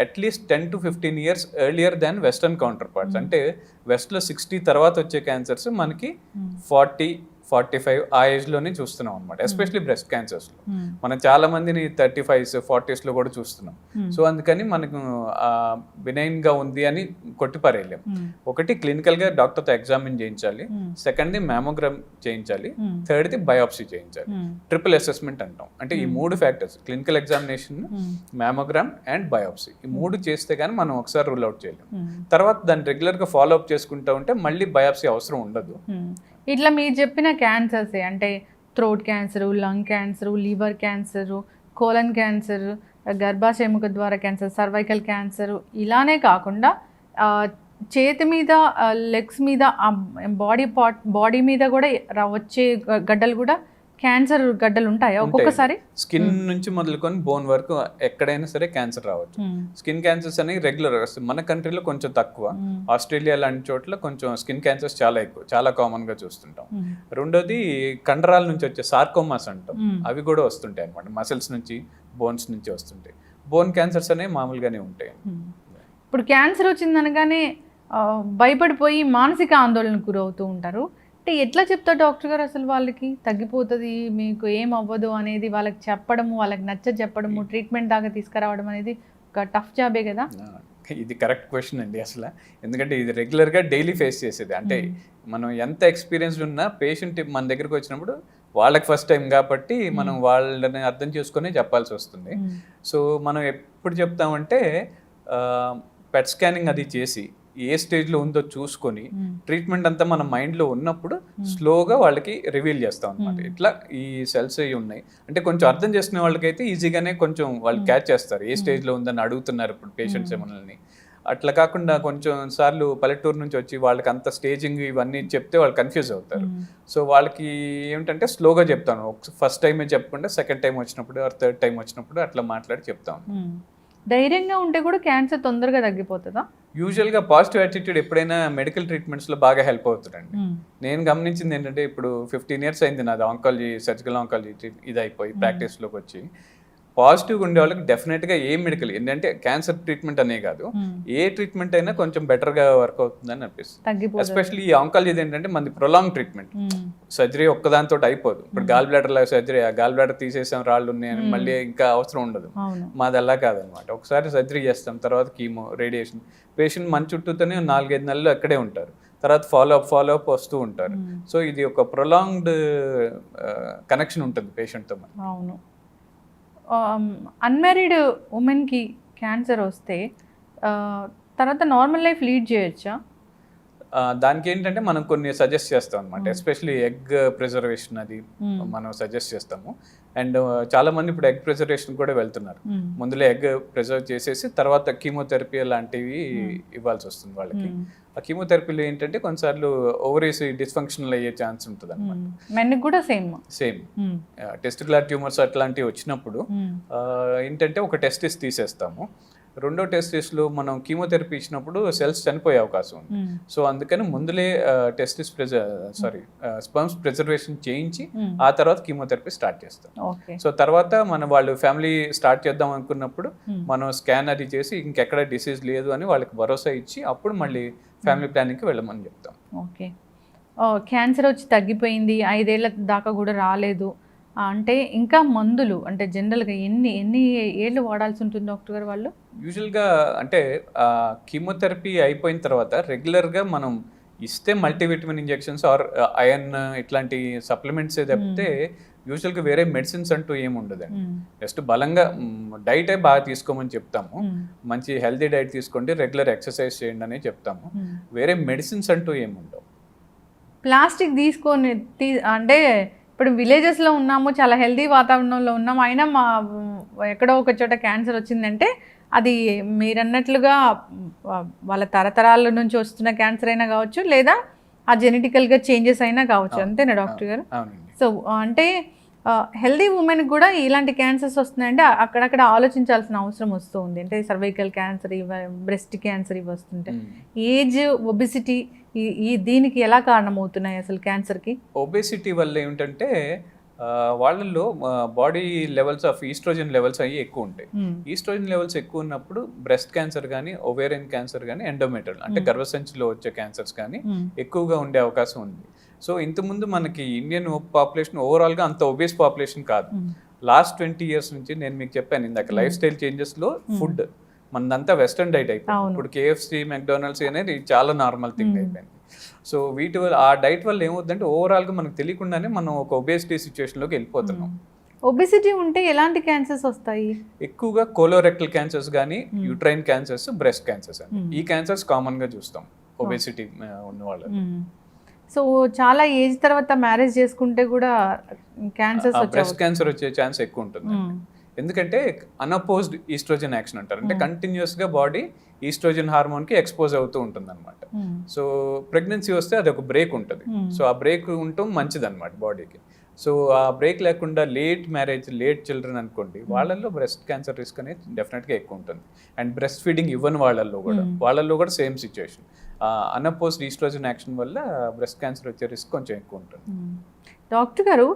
at least ten to fifteen years earlier than western counterparts. అంటే వెస్ట్లో సిక్స్టీ తర్వాత వచ్చే క్యాన్సర్స్ మనకి ఫార్టీ ఫార్టీ ఫైవ్ ఆ ఏజ్లోనే చూస్తున్నాం అనమాట ఎస్పెషలీ బ్రెస్ట్ క్యాన్సర్స్లో మనం చాలా మందిని థర్టీ ఫైవ్స్ ఫార్టీస్లో కూడా చూస్తున్నాం. సో అందుకని మనకు బినైన్గా ఉంది అని కొట్టిపారేయలేం. ఒకటి క్లినికల్గా డాక్టర్తో ఎగ్జామిన్ చేయించాలి. సెకండ్ది మ్యామోగ్రామ్ చేయించాలి. థర్డ్ది బయాప్సీ చేయించాలి. ట్రిపుల్ అసెస్మెంట్ అంటాం. అంటే ఈ Hmm. మూడు factors clinical examination mammogram and biopsy ఈ మూడు చేస్తే కానీ మనం ఒకసారి రూల్ అవుట్ చేయలేం. తర్వాత దాన్ని రెగ్యులర్గా ఫాలో అప్ చేసుకుంటూ ఉంటే మళ్ళీ బయాప్సీ అవసరం ఉండదు. ఇట్లా మీరు చెప్పిన క్యాన్సర్స్ అంటే throat cancer lung cancer liver cancer colon cancer గర్భాశయముఖ ద్వారా క్యాన్సర్ సర్వైకల్ క్యాన్సర్ ఇలానే కాకుండా చేతి మీద లెగ్స్ మీద బాడీ పార్ట్ బాడీ మీద కూడా వచ్చే గడ్డలు కూడా క్యాన్సర్ గడ్డలు ఉంటాయా. ఒక్కొక్కసారి? స్కిన్ నుంచి మొదలుకొని బోన్ వరకు ఎక్కడైనా సరే క్యాన్సర్ రావచ్చు. స్కిన్ క్యాన్సర్స్ అనేవి రెగ్యులర్ మన కంట్రీలో కొంచెం తక్కువ. ఆస్ట్రేలియా లాంటి చోట్ల కొంచెం స్కిన్ క్యాన్సర్స్ చాలా ఎక్కువ చాలా కామన్గా చూస్తుంటాం. రెండోది కండరాల నుంచి వచ్చే సార్కోమాస్ అంటాం. అవి కూడా వస్తుంటాయి అనమాట మసిల్స్ నుంచి బోన్స్ నుంచి వస్తుంటాయి. బోన్ క్యాన్సర్స్ అనేవి మామూలుగానే ఉంటాయి. ఇప్పుడు క్యాన్సర్ వచ్చిందనగానే భయపడిపోయి మానసిక ఆందోళనకు గురవుతూ ఉంటారు. అంటే ఎట్లా చెప్తారు డాక్టర్ గారు అసలు వాళ్ళకి? తగ్గిపోతుంది మీకు ఏం అవ్వదు అనేది వాళ్ళకి చెప్పడము వాళ్ళకి నచ్చ చెప్పడము ట్రీట్మెంట్ దాకా తీసుకురావడం అనేది ఒక టఫ్ జాబే కదా? ఇది కరెక్ట్ క్వశ్చన్ అండి అసలు. ఎందుకంటే ఇది రెగ్యులర్గా డైలీ ఫేస్ చేసేది. అంటే మనం ఎంత ఎక్స్పీరియన్స్డ్ ఉన్నా పేషెంట్ మన దగ్గరికి వచ్చినప్పుడు వాళ్ళకి ఫస్ట్ టైం కాబట్టి మనం వాళ్ళని అర్థం చేసుకునే చెప్పాల్సి వస్తుంది. సో మనం ఎప్పుడు చెప్తామంటే పెట్ స్కానింగ్ అది చేసి ఏ స్టేజ్లో ఉందో చూసుకొని ట్రీట్మెంట్ అంతా మన మైండ్లో ఉన్నప్పుడు స్లోగా వాళ్ళకి రివీల్ చేస్తాం అనమాట. ఇట్లా ఈ సెల్స్ అవి ఉన్నాయి. అంటే కొంచెం అర్థం చేసుకునే వాళ్ళకైతే ఈజీగానే కొంచెం వాళ్ళు. క్యాచ్ చేస్తారు. ఏ. స్టేజ్లో ఉందని అడుగుతున్నారు ఇప్పుడు పేషెంట్స్. మనల్ని అట్లా కాకుండా కొంచెం సార్లు పల్లెటూరు నుంచి వచ్చి వాళ్ళకి అంత స్టేజింగ్ ఇవన్నీ చెప్తే వాళ్ళు కన్ఫ్యూజ్ అవుతారు. సో వాళ్ళకి ఏమిటంటే స్లోగా చెప్తాను. ఫస్ట్ టైమే చెప్పకుండా సెకండ్ టైం వచ్చినప్పుడు థర్డ్ టైం వచ్చినప్పుడు అట్లా మాట్లాడి చెప్తాను ధైర్యంగా ఉంటే కూడా క్యాన్సర్ తొందరగా తగ్గిపోతుందా? యూజువల్గా పాజిటివ్ యాటిట్యూడ్ ఎప్పుడైనా మెడికల్ ట్రీట్మెంట్స్లో బాగా హెల్ప్ అవుతుందండి. నేను గమనించింది ఏంటంటే ఇప్పుడు ఫిఫ్టీన్ ఇయర్స్ అయింది నాది ఆంకాలజీ సర్జికల్ ఆంకాలజీ ఇది అయిపోయి Hmm. ప్రాక్టీస్లోకి వచ్చి పాజిటివ్గా ఉండే వాళ్ళకి డెఫినెట్గా ఏ మెడికల్ ఏంటంటే క్యాన్సర్ ట్రీట్మెంట్ అనే కాదు. ఏ ట్రీట్మెంట్ అయినా కొంచెం బెటర్గా వర్క్ అవుతుందని అనిపిస్తుంది. తగ్గిపోతుంది. ఎస్పెషల్లీ ఈ ఆంకాలజీ ఏంటంటే మనది ప్రొలాంగ్ ట్రీట్మెంట్. సర్జరీ ఒక్కదాంతో అయిపోదు. ఇప్పుడు. గాల్ బ్లాడర్ సర్జరీ ఆ గాల్ బ్లాడర్ తీసేసాం రాళ్ళు ఉన్నాయని. మళ్ళీ ఇంకా అవసరం ఉండదు. మాది అలా కాదనమాట. ఒకసారి సర్జరీ చేస్తాం తర్వాత కీమో రేడియేషన్. పేషెంట్ మన చుట్టూతోనే నాలుగైదు నెలలు అక్కడే ఉంటారు. తర్వాత ఫాలో అప్ ఫాలో అప్ వస్తూ ఉంటారు. సో ఇది ఒక ప్రొలాంగ్డ్ కనెక్షన్ ఉంటుంది పేషెంట్తో అవును. అన్మ్యారీడ్ ఉమెన్కి క్యాన్సర్ వస్తే uh, తర్వాత నార్మల్ లైఫ్ లీడ్ చేయొచ్చా? దానికి ఏంటంటే మనం కొన్ని సజెస్ట్ చేస్తాం అనమాట Hmm. ఎస్పెషలీ ఎగ్ ప్రిజర్వేషన్ అది మనం సజెస్ట్ చేస్తాము. అండ్ చాలా మంది ఇప్పుడు ఎగ్ ప్రిజర్వేషన్ కూడా వెళ్తున్నారు. ముందులో ఎగ్ ప్రిజర్వ్ చేసేసి తర్వాత కీమోథెరపీ లాంటివి Hmm. ఇవ్వాల్సి వస్తుంది వాళ్ళకి. ఆ కీమోథెరపీలో ఏంటంటే కొన్నిసార్లు ఓవరీస్ డిస్ఫంక్షనల్ అయ్యే ఛాన్స్ ఉంటుంది అనమాట కూడా సేమ్ సేమ్ టెస్టికులర్ ట్యూమర్స్ అట్లాంటివి వచ్చినప్పుడు ఏంటంటే ఒక టెస్టిస్ తీసేస్తాము. రెండో టెస్టిస్లో మనం కీమోథెరపీ ఇచ్చినప్పుడు సెల్స్ చనిపోయే అవకాశం ఉంది. సో అందుకని ముందులే testis pressure sorry sperms preservation చేయించి ఆ తర్వాత కీమోథెరపీ స్టార్ట్ చేస్తాం. ఓకే. సో తర్వాత మన వాళ్ళు ఫ్యామిలీ స్టార్ట్ చేద్దాం అనుకున్నప్పుడు మనం స్కాన్ అది చేసి ఇంకెక్కడ డిసీజ్ లేదు అని వాళ్ళకి భరోసా ఇచ్చి అప్పుడు మళ్ళీ ఫ్యామిలీ ప్లానింగ్కి వెళ్ళమని చెప్తాం. ఓకే. క్యాన్సర్ వచ్చి తగ్గిపోయింది ఐదేళ్ళ దాకా కూడా రాలేదు. అంటే ఇంకా మందులు అంటే జనరల్గా ఎన్ని ఎన్ని ఏళ్ళు వాడాల్సి ఉంటుంది డాక్టర్ గారు వాళ్ళు? యూజువల్గా అంటే కీమోథెరపీ అయిపోయిన తర్వాత రెగ్యులర్గా మనం ఇస్తే మల్టీవిటమిన్ ఇంజెక్షన్స్ ఆర్ అయన్ ఇట్లాంటి సప్లిమెంట్స్ తప్పితే యూజువల్గా వేరే మెడిసిన్స్ అంటూ ఏమి ఉండదండి. జస్ట్ బలంగా డైటే బాగా తీసుకోమని చెప్తాము. మంచి హెల్తీ డైట్ తీసుకోండి రెగ్యులర్ ఎక్సర్సైజ్ చేయండి అని చెప్తాము. వేరే మెడిసిన్స్ అంటూ ఏమి ఉండవు ప్లాస్టిక్ తీసుకొని తీ అంటే ఇప్పుడు విలేజెస్లో ఉన్నాము చాలా హెల్దీ వాతావరణంలో ఉన్నాము అయినా మా ఎక్కడో ఒక చోట క్యాన్సర్ వచ్చిందంటే అది మీరన్నట్లుగా వాళ్ళ తరతరాల నుంచి వస్తున్న క్యాన్సర్ అయినా కావచ్చు లేదా ఆ జెనెటికల్గా చేంజెస్ అయినా కావచ్చు. అంతేనా డాక్టర్ గారు? సో అంటే హెల్దీ ఉమెన్ కూడా ఇలాంటి క్యాన్సర్స్ వస్తున్నాయంటే అక్కడక్కడ ఆలోచించాల్సిన అవసరం వస్తూ ఉంది అంటే సర్వైకల్ క్యాన్సర్ ఇవి బ్రెస్ట్ క్యాన్సర్ ఇవి వస్తుంటాయి మ్మ్. ఏజ్ ఒబిసిటీ ఈ దీనికి ఎలా కారణమవుతున్నాయి అసలు క్యాన్సర్కి ఒబేసిటీ వల్ల ఏమిటంటే వాళ్ళల్లో body levels of oestrogen levels అవి ఎక్కువ ఉంటాయి. ఈస్ట్రోజన్ లెవెల్స్ ఎక్కువ ఉన్నప్పుడు బ్రెస్ట్ క్యాన్సర్ కానీ ఒవేరియన్ క్యాన్సర్ కానీ ఎండోమెట్రల్ అంటే Hmm. గర్భసంచిలో వచ్చే క్యాన్సర్స్ కానీ ఎక్కువగా ఉండే అవకాశం ఉంది. సో ఇంతకుముందు మనకి ఇండియన్ పాపులేషన్ ఓవరాల్గా అంత ఒబేస్ పాపులేషన్ కాదు. లాస్ట్ ట్వంటీ ఇయర్స్ నుంచి నేను మీకు చెప్పాను ఇందాక లైఫ్ స్టైల్ చేంజెస్లో ఫుడ్ మనదంతా వెస్టర్న్ డైట్ అయిపోయింది. ఇప్పుడు కేఎఫ్సి మెక్డానల్డ్స్ అనేది చాలా నార్మల్ థింగ్ Hmm. అయిపోయింది. సో వీటి వల్ల ఆ డైట్ వల్ల ఏమవుతుందంటే ఓవరాల్గా మనకు తెలియకుండానే మనం ఒక ఒబేసిటీ సిచ్యువేషన్లోకి వెళ్ళిపోతున్నాం. ఒబిసిటీ ఉంటే ఎలాంటి క్యాన్సర్స్ వస్తాయి? ఎక్కువగా కోలోరెక్టల్ క్యాన్సర్స్ కానీ. Uterine cancers breast cancers. ఈ క్యాన్సర్స్ కామన్గా చూస్తాం ఒబేసిటీ ఉన్న వాళ్ళు సో చాలా ఏజ్ తర్వాత మ్యారేజ్ చేసుకుంటే కూడా క్యాన్సర్స్ బ్రెస్ట్ క్యాన్సర్ వచ్చే ఛాన్స్ ఎక్కువ ఉంటుంది ఎందుకంటే అన్అపోజ్డ్ ఈస్ట్రోజన్ యాక్షన్ అంటారు. అంటే Hmm. కంటిన్యూస్గా బాడీ ఈస్ట్రోజన్ హార్మోన్కి ఎక్స్పోజ్ అవుతూ ఉంటుంది అనమాట సో ప్రెగ్నెన్సీ వస్తే అది ఒక బ్రేక్ ఉంటుంది. సో ఆ బ్రేక్ ఉండటం మంచిది అనమాట బాడీకి సో ఆ బ్రేక్ లేకుండా లేట్ మ్యారేజ్ లేట్ చిల్డ్రన్ అనుకోండి వాళ్ళల్లో బ్రెస్ట్ క్యాన్సర్ రిస్క్ అనేది డెఫినెట్గా ఎక్కువ ఉంటుంది. అండ్ బ్రెస్ట్ ఫీడింగ్ ఇవ్వని వాళ్ళల్లో కూడా. Hmm. వాళ్ళల్లో కూడా same situation unopposed oestrogen action వల్ల బ్రెస్ట్ క్యాన్సర్ వచ్చే రిస్క్ కొంచెం ఎక్కువ ఉంటుంది. డాక్టర్ గారు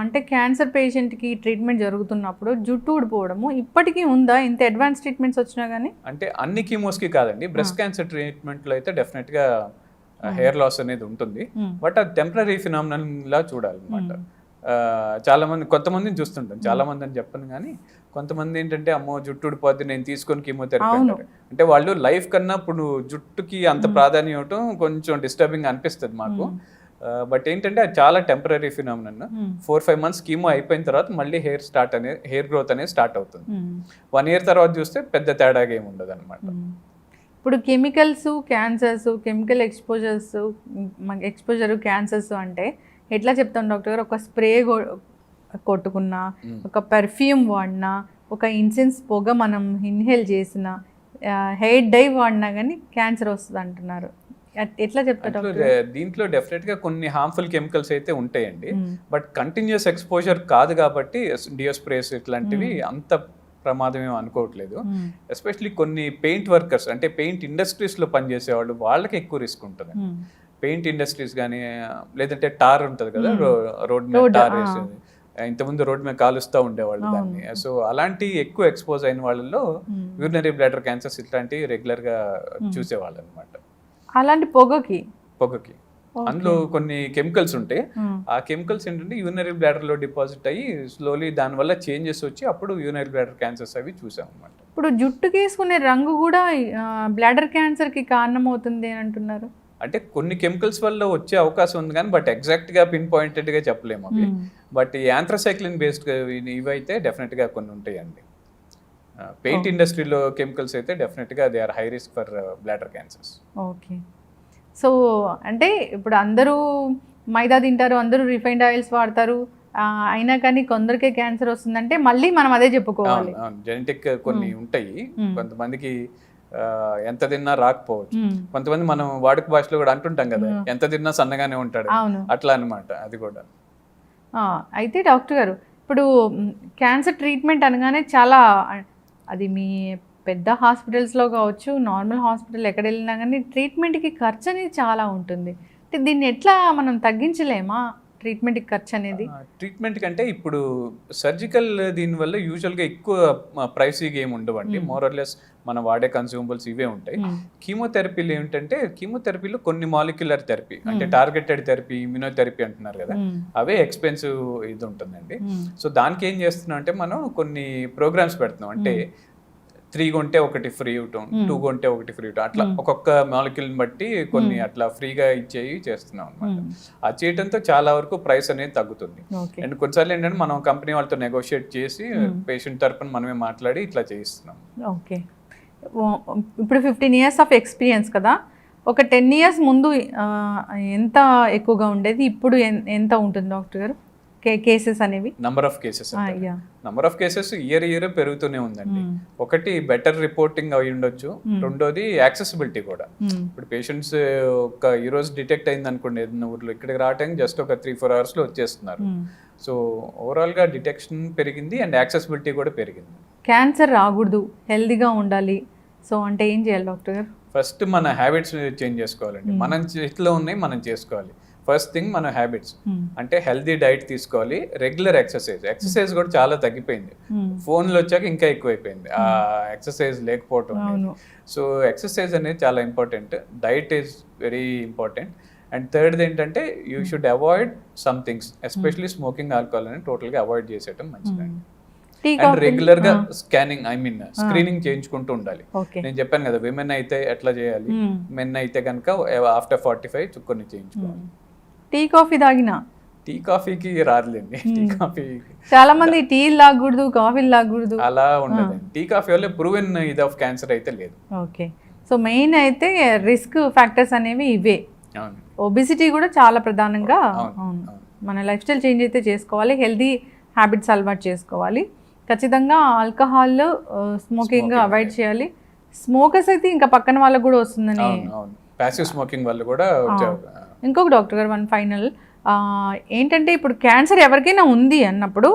అంటే క్యాన్సర్ పేషెంట్కి ట్రీట్మెంట్ జరుగుతున్నప్పుడు జుట్టు ఊడిపోవడము ఇప్పటికీ ఉందా? ఇంత అడ్వాన్స్ ట్రీట్మెంట్స్ వచ్చినా కానీ అంటే అన్ని కీమోస్కి కాదండి. బ్రెస్ట్ క్యాన్సర్ ట్రీట్మెంట్లో అయితే డెఫినెట్గా హెయిర్ లాస్ అనేది ఉంటుంది. బట్ అది టెంపరీ ఫినామినల్ లా చూడాలన్నమాట చాలా మంది కొంతమందిని చూస్తుంటాం. చాలా మంది అని చెప్పను కానీ కొంతమంది ఏంటంటే అమ్మో జుట్టు ఊడిపోద్ది నేను తీసుకొని కీమోథెరపీ అంటే వాళ్ళు లైఫ్ కన్నా ఇప్పుడు జుట్టుకి అంత ప్రాధాన్యం ఇవ్వటం కొంచెం డిస్టర్బింగ్ అనిపిస్తుంది మాకు. బట్ ఏంటంటే అది చాలా temporary phenomenon. Four five months chemo అయిపోయిన తర్వాత మళ్ళీ హెయిర్ స్టార్ట్ అనేది హెయిర్ గ్రోత్ అనేది స్టార్ట్ అవుతుంది. వన్ ఇయర్ తర్వాత చూస్తే పెద్ద తేడాగా ఏమి ఉండదు అనమాట ఇప్పుడు chemicals cancers chemical exposures exposure cancers అంటే ఎట్లా చెప్తాం డాక్టర్ గారు? ఒక స్ప్రే కొట్టుకున్నా ఒక పెర్ఫ్యూమ్ వాడినా ఒక ఇన్సెన్స్ పొగ మనం ఇన్హేల్ చేసిన హెయిర్ డై వాడినా కానీ క్యాన్సర్ వస్తుంది అంటున్నారు ఎట్లా చెప్తారు దాంట్లో డెఫినెట్గా కొన్ని హార్మ్ఫుల్ కెమికల్స్ అయితే ఉంటాయండి. బట్ కంటిన్యూస్ ఎక్స్పోజర్ కాదు కాబట్టి డియో స్ప్రేస్ ఇట్లాంటివి అంత ప్రమాదం ఏమో అనుకోవట్లేదు. ఎస్పెషలీ కొన్ని పెయింట్ వర్కర్స్ అంటే పెయింట్ ఇండస్ట్రీస్లో పనిచేసే వాళ్ళు వాళ్ళకి ఎక్కువ రిస్క్ ఉంటుంది. పెయింట్ ఇండస్ట్రీస్ కానీ లేదంటే టార్ ఉంటుంది కదా. రోడ్ మీద టార్. వేసేది ఇంతకుముందు రోడ్ మీద కాలుస్తూ ఉండేవాళ్ళు. దాన్ని సో అలాంటి ఎక్కువ ఎక్స్పోజ్ అయిన వాళ్ళలో. యూరినరీ బ్లాడర్ క్యాన్సర్స్ ఇట్లాంటివి రెగ్యులర్గా మ్మ్. చూసేవాళ్ళు అనమాట అలాంటి పొగకి పొగకి. అందులో కొన్ని కెమికల్స్ ఉంటాయి. ఆ కెమికల్స్ ఏంటంటే యూనరీ బ్లాడర్లో డిపాజిట్ అయ్యి స్లోలీ దానివల్ల చేంజెస్ వచ్చి అప్పుడు యూనరీ బ్లాడర్ క్యాన్సర్స్ అవి చూసాం అనమాట ఇప్పుడు జుట్టుకి వేసుకునే రంగు కూడా బ్లాడర్ క్యాన్సర్కి కారణమవుతుంది అని అంటున్నారు అంటే కొన్ని కెమికల్స్ వల్ల వచ్చే అవకాశం ఉంది కానీ బట్ ఎగ్జాక్ట్గా పిన్ పాయింటెడ్గా చెప్పలేము అవి. బట్ ఈ యాంథ్రసైక్లిన్ బేస్డ్ ఇవైతే డెఫినెట్గా కొన్ని ఉంటాయండి పెయింట్. ఇండస్ట్రీలో కెమికల్స్ అయితే డెఫినెట్గా they are high risk for bladder cancers. Okay. So అంటే ఇప్పుడు అందరూ మైదా తింటారు అందరూ రిఫైన్డ్ ఆయిల్స్ వాడతారు. అయినా కానీ కొందరికే క్యాన్సర్ వస్తుందంటే మళ్ళీ మనం అదే చెప్పుకోవాలి. జెనెటిక్ కొన్ని ఉంటాయి. Hmm. కొంతమందికి ఎంత తిన్నా రాకపోవచ్చు. మ్మ్. కొంతమంది మనం వాడుక భాషలో కూడా అంటుంటాం కదా Hmm. ఎంత తిన్నా సన్నగానే ఉంటాడు. అట్లా అన్నమాట అది కూడా. అయితే డాక్టర్ గారు ఇప్పుడు క్యాన్సర్ ట్రీట్మెంట్ అనగానే చాలా అది మీ పెద్ద హాస్పిటల్స్లో కావచ్చు నార్మల్ హాస్పిటల్ ఎక్కడ వెళ్ళినా కానీ ట్రీట్మెంట్కి ఖర్చు అనేది చాలా ఉంటుంది. అంటే దీన్ని ఎట్లా మనం తగ్గించలేమా? ట్రీట్మెంట్కి ఖర్చు అనేది ట్రీట్మెంట్ కంటే ఇప్పుడు సర్జికల్ దీనివల్ల యూజువల్గా ఎక్కువ ప్రైసీగా ఏమి ఉండవండి. మోరల్లెస్ మనం వాడే కన్స్యూమబుల్స్ ఇవే ఉంటాయి. కీమోథెరపీలు ఏంటంటే కీమోథెరపీలో కొన్ని మాలిక్యులర్ థెరపీ అంటే. టార్గెటెడ్ థెరపీ ఇమ్యూనోథెరపీ అంటున్నారు కదా. అవే ఎక్స్పెన్సివ్ ఇది ఉంటుందండి. సో దానికి ఏం చేస్తున్నాం అంటే మనం కొన్ని ప్రోగ్రామ్స్ పెడుతున్నాం అంటే త్రీ కొంటే ఒకటి ఫ్రీ ఇవ్వటం టూ కొంటే ఒకటి ఫ్రీ ఇవ్వటం అట్లా ఒక్కొక్క మాలిక్యూల్ని బట్టి కొన్ని అట్లా ఫ్రీగా ఇచ్చేవి చేస్తున్నాం అనమాట అది చేయడంతో చాలా వరకు ప్రైస్ అనేది తగ్గుతుంది. అండ్ కొన్నిసార్లు ఏంటంటే మనం కంపెనీ వాళ్ళతో నెగోషియేట్ చేసి పేషెంట్ తరపున మనమే మాట్లాడి ఇట్లా చేయిస్తున్నాం. ఓకే ఇప్పుడు ఫిఫ్టీన్ ఇయర్స్ ఆఫ్ ఎక్స్పీరియన్స్ కదా. ఒక టెన్ ఇయర్స్ ముందు ఆ, ఎంత ఎక్కువగా ఉండేది? ఇప్పుడు ఎంత ఉంటుంది డాక్టర్ గారు? కేసెస్ అనేవి? Number of cases number of cases year year పెరుగుతూనే ఉందండి. ఒకటి బెటర్ రిపోర్టింగ్ అయి ఉండొచ్చు. రెండోది యాక్సెసిబిలిటీ కూడా. మ్మ్. ఇప్పుడు పేషెంట్స్ ఒక ఈ రోజు డిటెక్ట్ అయింది అనుకోండి ఏదైనా ఊర్లో ఇక్కడికి రావడానికి జస్ట్ ఒక త్రీ ఫోర్ అవర్స్లో వచ్చేస్తున్నారు. మ్మ్. సో ఓవరాల్గా డిటెక్షన్ పెరిగింది అండ్ యాక్సెసిబిలిటీ కూడా పెరిగింది. క్యాన్సర్ రాకూడదు. హెల్దీగా ఉండాలి. సో అంటే ఏం చేయాలి డాక్టర్ గారు? ఫస్ట్ మన హ్యాబిట్స్ చేంజ్ చేసుకోవాలండి. మనం చేతిలో ఉన్నాయి మనం చేసుకోవాలి. ఫస్ట్ థింగ్ మన హ్యాబిట్స్ మ్మ్. అంటే హెల్దీ డైట్ తీసుకోవాలి. రెగ్యులర్ ఎక్సర్సైజ్ ఎక్సర్సైజ్ కూడా చాలా తగ్గిపోయింది. ఫోన్లు వచ్చాక ఇంకా ఎక్కువైపోయింది. ఆ ఎక్సర్సైజ్ లేకపోవటం అనేది. అవును. సో ఎక్సర్సైజ్ అనేది చాలా important diet is very important and third ఏంటంటే you should avoid some things especially smoking alcohol అని టోటల్గా అవాయిడ్ చేసేయటం మంచిదండి. అండ్ రెగ్యులర్గా స్కానింగ్ ఐ మీన్ స్క్రీనింగ్ చేయించుకుంటూ ఉండాలి. నేను చెప్పాను కదా విమెన్ అయితే ఎట్లా చేయాలి. మెన్ అయితే కనుక ఆఫ్టర్ ఫార్టీ ఫైవ్ చుక్కొని చేయించుకోవాలి. టీ కాఫీ తాగినా? టీ కాఫీకి రాదులేండి. టీ కాఫీ చాలా మంది టీ లాగకూడదు కాఫీలు లాగకూడదు అలా ఉండదు టీ కాఫీ వల్ల ప్రూవెన్ ఇది ఆఫ్ క్యాన్సర్ అయితే లేదు. ఓకే. సో మెయిన్ అయితే రిస్క్ ఫ్యాక్టర్స్ అనేవి ఇవే. ఒబిసిటీ కూడా చాలా ప్రధానంగా. మన లైఫ్ స్టైల్ చేంజ్ అయితే చేసుకోవాలి హెల్దీ హ్యాబిట్స్ అలవాటు చేసుకోవాలి. ఖచ్చితంగా ఆల్కహాల్ స్మోకింగ్ అవాయిడ్ చేయాలి. స్మోకర్స్ అయితే ఇంకా పక్కన వాళ్ళకు కూడా వస్తుందని ప్యాసివ్ స్మోకింగ్ వల్ల కూడా ఇంకొక డాక్టర్ గారు వన్ ఫైనల్. ఏంటంటే ఇప్పుడు క్యాన్సర్ ఎవరికైనా ఉంది అన్నప్పుడు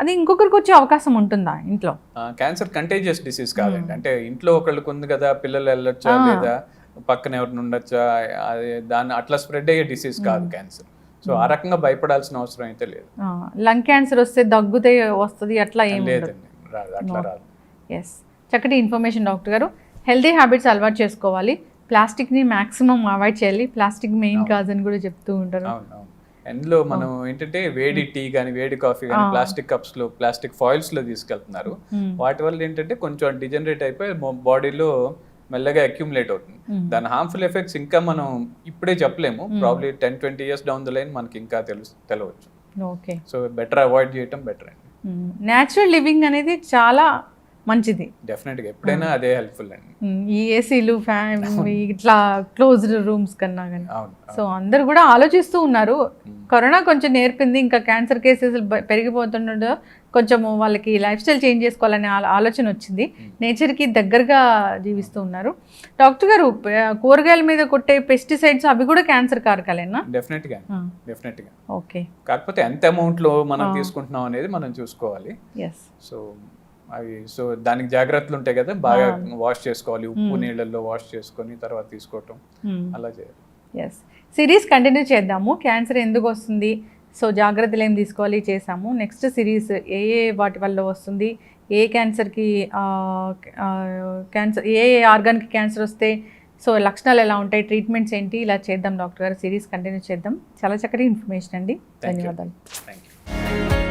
అది ఇంకొకరికి వచ్చే అవకాశం ఉంటుందా ఇంట్లో? క్యాన్సర్ కంటేజియస్ డిసీజ్ కాదండి. అంటే ఇంట్లో ఒకళ్ళకి ఉంది కదా పిల్లలు వెళ్ళొచ్చా లేదా పక్కన ఎవరిని ఉండొచ్చా అది దాన్ని అట్లా స్ప్రెడ్ అయ్యే డిసీజ్ కాదు క్యాన్సర్. సో ఆ రకంగా భయపడాల్సిన అవసరం అయితే లేదు. లంగ్ క్యాన్సర్ వస్తే దగ్గుతే వస్తుంది అట్లా ఏం లేదండి రాదు అట్లా రాదు. ఎస్ చక్కటి ఇన్ఫర్మేషన్ డాక్టర్ గారు. హెల్తీ హ్యాబిట్స్ అలవాటు చేసుకోవాలి. ప్లాస్టిక్ని మ్యాక్సిమం అవాయిడ్ చేయాలి. ప్లాస్టిక్ మెయిన్ కాజ్ అని కూడా చెప్తూ ఉంటారు. అందులో మనం ఏంటంటే వేడి టీ కానీ వేడి కాఫీ కానీ ప్లాస్టిక్ కప్స్లో ప్లాస్టిక్ ఫాయిల్స్లో తీసుకెళ్తున్నారు. వాటి వల్ల ఏంటంటే కొంచెం డిజనరేట్ అయిపోయి బాడీలో మెల్లగా అక్యుములేట్ అవుతుంది. దాని హార్మ్ఫుల్ ఎఫెక్ట్స్ ఇంకా మనం ఇప్పుడే చెప్పలేము. Probably ten twenty years down the line మనకి ఇంకా తెలుసు తెలవచ్చు. ఓకే. సో బెటర్ అవాయిడ్ చేయటం బెటర్ అండి. న్యాచురల్ లివింగ్ అనేది చాలా మంచిది. డెఫినెట్గా ఎప్పుడైనా అదే హెల్ప్ఫుల్ అండి. ఈ ఏసీలు ఫ్యాన్ ఇట్లా క్లోజ్డ్ రూమ్స్ కన్నా కానీ సో అందరు కూడా ఆలోచిస్తూ ఉన్నారు. కరోనా కొంచెం నేర్పింది ఇంకా క్యాన్సర్ కేసెస్ పెరిగిపోతుండడం కొంచెం వాళ్ళకి లైఫ్ స్టైల్ చేంజ్ చేసుకోవాలనే ఆలో- ఆలోచన వచ్చింది. నేచర్కి దగ్గరగా జీవిస్తూ ఉన్నారు. డాక్టర్ గారు కూరగాయల మీద కొట్టే పెస్టిసైడ్స్ అవి కూడా క్యాన్సర్ కారకాలేనా? డెఫినెట్గా డెఫినెట్గా ఓకే. కాకపోతే ఎంత amount లో మనం తీసుకుంటున్నాం అనేది మనం చూసుకోవాలి. సో అవి సో దానికి జాగ్రత్తలు ఉంటాయి కదా బాగా వాష్ చేసుకోవాలి ఉప్పు నీళ్ళల్లో వాష్ చేసుకొని తర్వాత తీసుకోవటం అలా చేయాలి. ఎస్ సిరీస్ కంటిన్యూ చేద్దాము. క్యాన్సర్ ఎందుకు వస్తుంది? సో జాగ్రత్తలు ఏం తీసుకోవాలి చేసాము. నెక్స్ట్ సిరీస్ ఏ ఏ వాటి వల్ల వస్తుంది? ఏ క్యాన్సర్కి క్యాన్సర్ ఏ ఏ ఆర్గాన్కి క్యాన్సర్ వస్తే సో లక్షణాలు ఎలా ఉంటాయి ట్రీట్మెంట్స్ ఏంటి ఇలా చేద్దాం డాక్టర్ గారు. సిరీస్ కంటిన్యూ చేద్దాం. చాలా చక్కటి ఇన్ఫర్మేషన్ అండి. ధన్యవాదాలు. Thank you